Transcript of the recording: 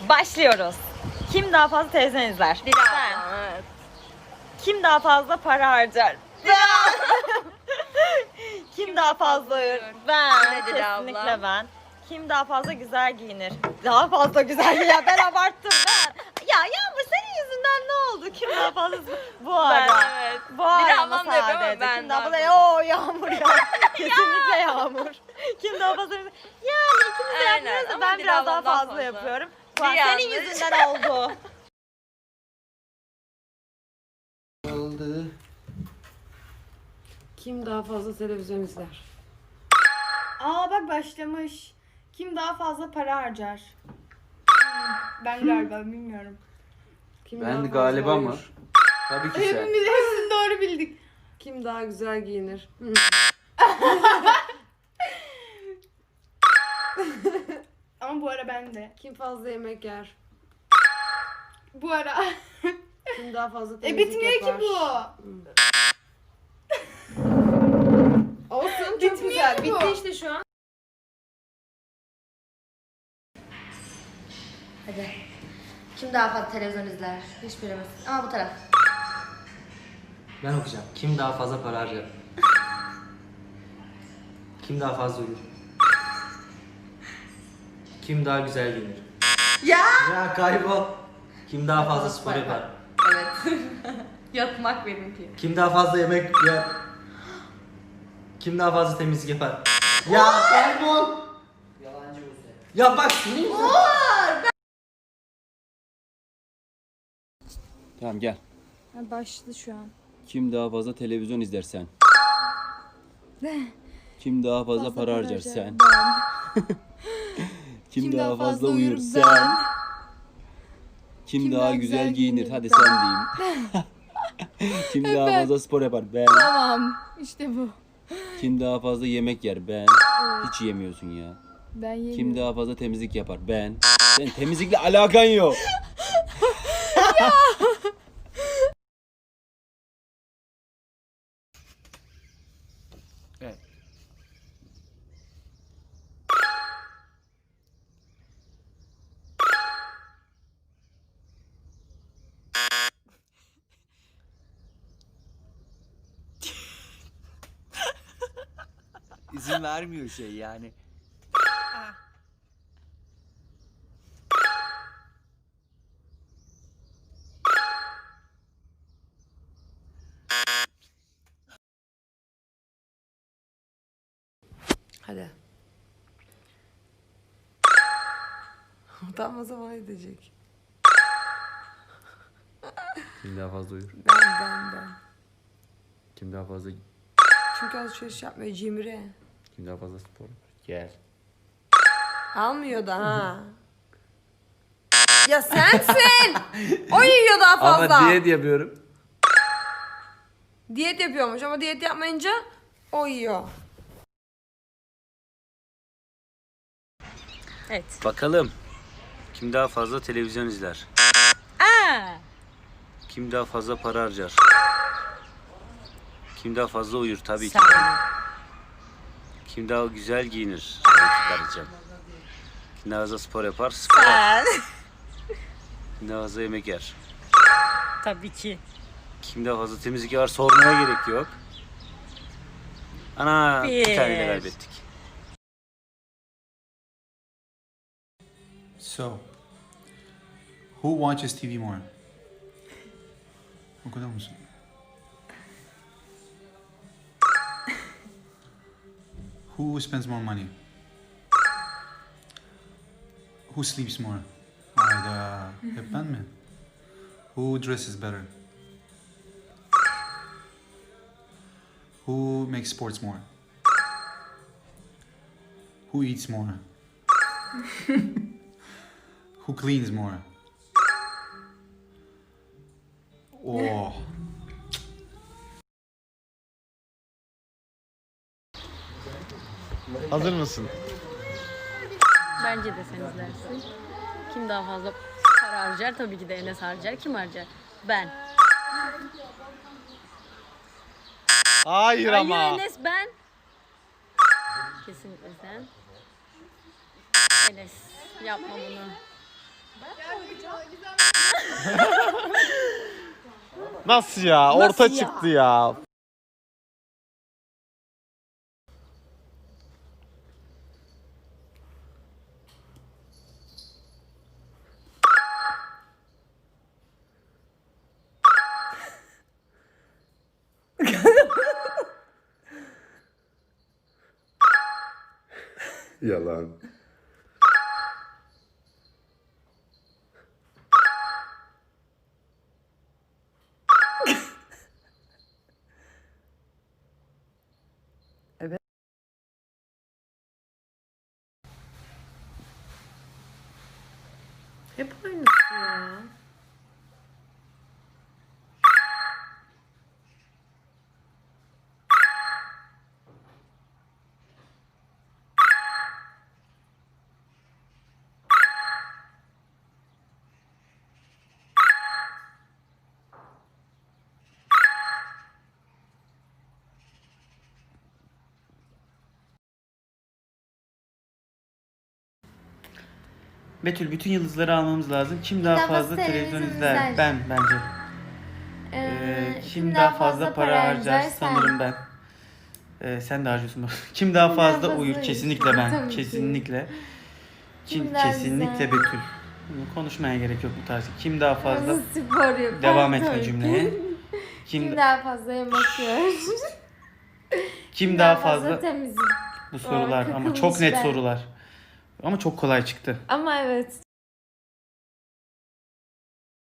Başlıyoruz. Kim daha fazla televizyon izler? Ben. Evet. Kim daha fazla para harcar? Ben. Kim daha fazla uyur? Ben. Nedir Kesinlikle abla? ben. Kim daha fazla güzel giyinir? Daha fazla güzel giyinir. Ben abarttım ben. Ya Yağmur senin yüzünden ne oldu? Kim daha fazla bu ara? Ben, evet. Bu Bir ara ablam da yapıyor ama sadece. ben Kim daha fazla? Oo Yağmur ya. Kesinlikle Yağmur. Kim daha fazla? Yani ikimiz de Aynen, yapmıyoruz da ama ben bir biraz daha fazla, fazla. yapıyorum. Bir Senin yanlış. yüzünden oldu. Oldu. Kim daha fazla televizyon izler? Aa bak başlamış. Kim daha fazla para harcar? Hmm, Ben galiba bilmiyorum. Kim daha Ben fazla galiba mı? uyur? Tabii ki sen. Hepimiz hepsini doğru bildik. Kim daha güzel giyinir? Hı. Ama bu ara ben de. Kim fazla yemek yer? Bu ara. Kim daha fazla e temizlik bitmiyor yapar? ki bu. Olsun çok Bitmiyor güzel. bu. Bitti işte şu an. Hadi. Kim daha fazla televizyon izler? Hiçbirimiz. Ama bu taraf. Ben okuyacağım. Kim daha fazla para harcar? Kim daha fazla uyur? Kim daha güzel giyinir? Ya! Ya kaybol. Kim daha fazla spor yapar? Evet. Yatmak benimki. Kim daha fazla yemek yer? Kim daha fazla temizlik yapar? Ya kaybol. Yalancı Ya bak senin yüzünden. Tamam gel. Başladı şu an. Kim daha fazla televizyon izler sen? Kim daha fazla, para harcar sen? Kim, daha, fazla, uyur sen? Kim, daha, güzel giyinir? Hadi sen diyeyim. Kim daha fazla spor yapar? Ben. Tamam. İşte bu. Kim daha fazla yemek yer? Ben. Hiç yemiyorsun ya. Ben yerim. Kim daha fazla temizlik yapar? Ben. Sen temizlikle alakan yok. İzin vermiyor şey yani. Hadi. Utanmasa bana edecek. Kim daha fazla uyur? Ben ben ben. Kim daha fazla Çünkü alışveriş yapmıyor cimri. Kim daha fazla spor yapar? Gel. Almıyor da ha. ya sensin. o yiyor daha fazla. Ama diyet yapıyorum. Diyet yapıyormuş ama diyet yapmayınca o yiyor. Evet. Bakalım. Kim daha fazla televizyon izler? Aa, Kim daha fazla para harcar? Kim daha fazla uyur? Tabii ki. sen. Kim daha güzel giyinir? Karıcığım. Kim daha fazla spor yapar? Spor. Kim daha fazla yemek yer? Tabii ki. Kim daha fazla temizlik yapar? Sormaya gerek yok. Ana bir, Bir. tane de kaybettik. So, who watches TV more? Okudun musun? Who spends more money? Who sleeps more? Hayda. Hep ben mi? Who dresses better? Who makes sports more? Who eats more? Who cleans more? Oh. Hazır mısın? Bence de sen izlersin. Kim daha fazla para harcar? Tabii ki de Enes harcar. Kim harcar? Ben. Hayır Hayır ama. Enes ben. Kesinlikle sen. Enes yapma bunu. Nasıl ya? Orta çıktı ya. Yalan. Hep aynısı ya. Betül bütün yıldızları almamız lazım. Kim daha daha fazla fazla televizyon izler? Ben bence. Ee, kim daha fazla para harcar? Sanırım ben. Ee, sen de harcıyorsun. Kim daha Kim daha fazla fazla uyur? uyur? Kesinlikle ben. Tabii. Kesinlikle. Kim, Kim daha kesinlikle güzel? Betül. Bunu konuşmaya gerek yok bu tarz. Kim daha fazla spor yapar? devam etme cümleye. Kim Kim daha fazla yemek yer? kim daha fazla temizlik. bu sorular ama çok net ben. sorular. Ama çok kolay çıktı. Ama evet